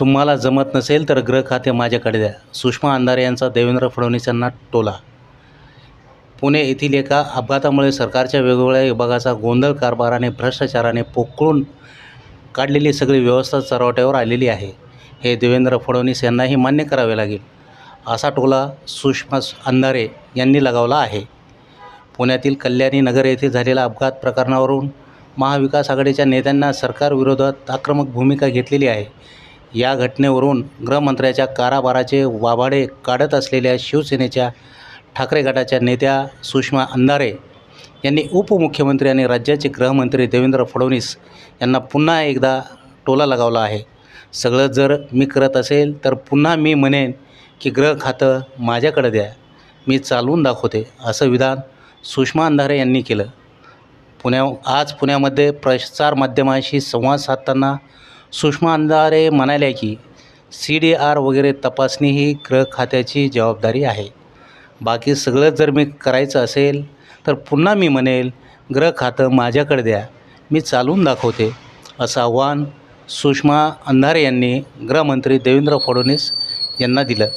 तुम्हाला जमत नसेल तर ग्रह खाते माझ्याकडे द्या. सुषमा अंधारे यांचा देवेंद्र फडणवीस यांना टोला. पुणे येथील एका अपघातामुळे सरकारच्या वेगवेगळ्या विभागाचा गोंधळ कारभाराने भ्रष्टाचाराने पोकळून काढलेली सगळी व्यवस्था चरावट्यावर आलेली आहे. हे देवेंद्र फडणवीस यांनाही मान्य करावे लागेल असा टोला सुषमा अंधारे यांनी लगावला आहे. पुण्यातील कल्याणी नगर येथे झालेल्या अपघात प्रकरणावरून महाविकास आघाडीच्या नेत्यांना सरकारविरोधात आक्रमक भूमिका घेतलेली आहे. या घटनेवरून गृहमंत्र्याच्या काराबाराचे वाभाडे काढत असलेल्या शिवसेनेच्या ठाकरे गटाच्या नेत्या सुषमा अंधारे यांनी उपमुख्यमंत्री आणि राज्याचे गृहमंत्री देवेंद्र फडणवीस यांना पुन्हा एकदा टोला लगावला आहे. सगळं जर मी करत असेल तर पुन्हा मी म्हणेन की ग्रह खातं माझ्याकडे द्या. मी चालवून दाखवते असं विधान सुषमा अंधारे यांनी केलं. पुण्या आज पुण्यामध्ये प्रसारमाध्यमांशी संवाद साधताना सुषमा अंधारे म्हणाल्या की सी डी आर वगैरे तपासणी ही गृह खात्याची जबाबदारी आहे. बाकी सगळं जर मी करायचं असेल तर पुन्हा मी म्हणेल ग्रह खातं माझ्याकडे द्या मी चालून दाखवते असं आव्हान सुषमा अंधारे यांनी गृहमंत्री देवेंद्र फडणवीस यांना दिलं.